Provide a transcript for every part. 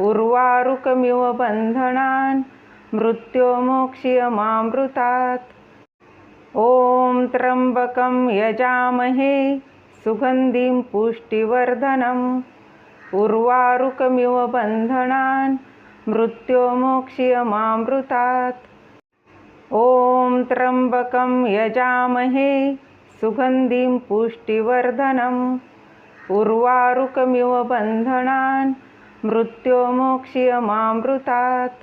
उर्वारुकमिव बन्धनान् मृत्योमोक्ष्यमामृतात्। ॐ त्र्यम्बकं यजामहे सुगन्धिं पुष्टिवर्धनम्। उर्वारुकमिव बन्धनान् मृत्योमोक्ष्यमामृतात्। ॐ त्र्यम्बकं यजामहे सुगन्धिं पुष्टिवर्धनम्। उर्वारुकमिव बन्धनान् मृत्योमोक्ष्यमामृतात्।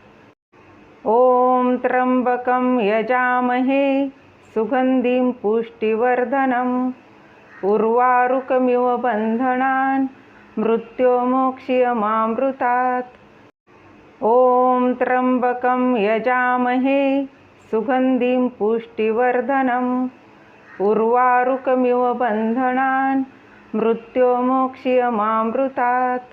ॐ त्र्यम्बकं यजामहे सुगन्धिं पुष्टिवर्धनम् उर्वारुकमिव बन्धनान् मृत्योमोक्ष्यमामृतात्। ॐ त्र्यम्बकं यजामहे सुगन्धिं पुष्टिवर्धनम् उर्वारुकमिव बन्धनान् मृत्योमोक्ष्यमामृतात्।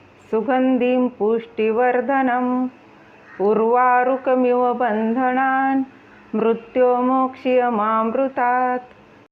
सुगन्धिं पुष्टिवर्धनम् उर्वारुकमिव बन्धनान् मृत्योमोक्ष्यमामृतात्।